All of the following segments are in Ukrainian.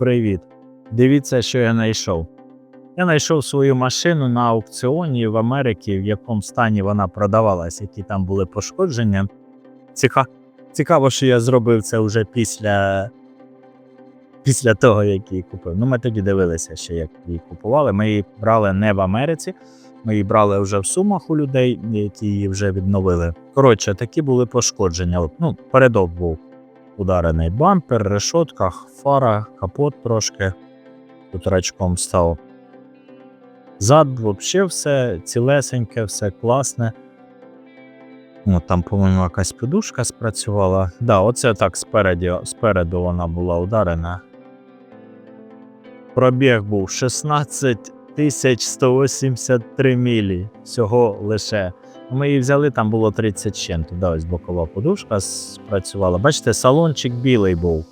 Привіт. Дивіться, що я знайшов. Я знайшов свою машину на аукціоні в Америці, в якому стані вона продавалась, які там були пошкодження. Ціка... Цікаво, що я зробив це вже після, після того, як її купив. Ну, ми тоді дивилися ще, як її купували. Ми її брали не в Америці, ми її брали вже в сумах у людей, які її вже відновили. Коротше, такі були пошкодження. Ну, передок був ударений бампер, решотка, фара, капот трошки. Тут рачком став. Зад взагалі все цілесеньке, все класне. О, там, по-моєму, якась подушка спрацювала. Да, оце так спереду, спереду вона була ударена. Пробіг був 16 183 мілі. Всього лише. Ми її взяли, там було 30 чим. Туди ось бокова подушка спрацювала. Бачите, салончик білий був.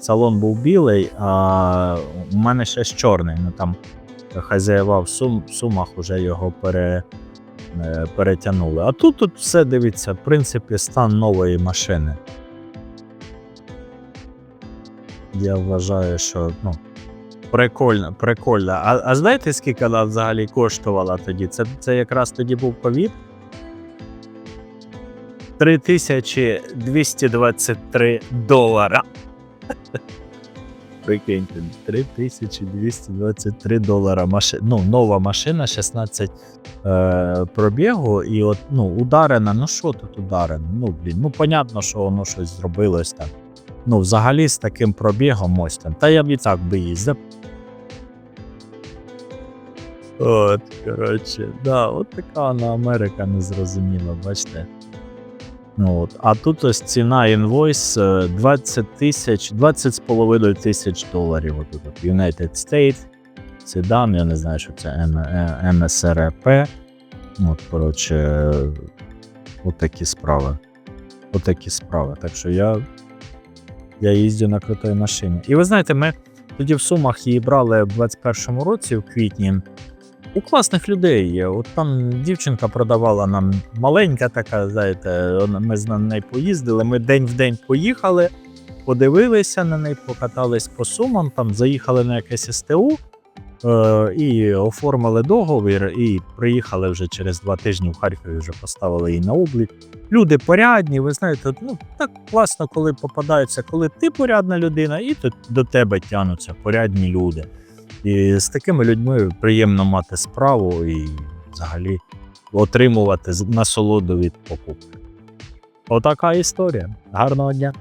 Салон був білий, а у мене ще ж чорний. Ну там хазяєва в сум, сумах вже його пере, е, перетягнули. А тут, тут все дивіться, в принципі, стан нової машини. Я вважаю, що ну, прикольно, прикольно. А, а знаєте, скільки вона взагалі коштувала тоді? Це, це якраз тоді був ковід. 3223 долара. Прикиньте, 3223 долара. Маши... Ну, нова машина, 16 е, пробігу, і от, ну, ударена. Ну, що тут ударено? Ну, блін, ну, понятно, що воно щось зробилось там. Ну, взагалі з таким пробігом ось там. Та я б і так би їздив. От, коротше, да, от така вона Америка незрозуміла, бачите. Ну, от. А тут ось ціна інвойс е, 20 тисяч, 20 з половиною тисяч доларів. От тут от United States, Седан, я не знаю, що це МСРП. Коротше, е, от такі справи. От такі справи. Так що я, я їздю на крутій машині. І ви знаєте, ми тоді в Сумах її брали в 21-му році, в квітні. У класних людей є. От там дівчинка продавала нам маленька така, знаєте, ми на неї поїздили. Ми день в день поїхали, подивилися на неї, покатались по сумам, там заїхали на якесь СТУ е, і оформили договір, і приїхали вже через два тижні в Харкові, вже поставили її на облік. Люди порядні, ви знаєте, ну так класно, коли попадаються, коли ти порядна людина, і до тебе тянуться порядні люди. І з такими людьми приємно мати справу і взагалі отримувати насолоду від покупки. Отака історія. Гарного дня!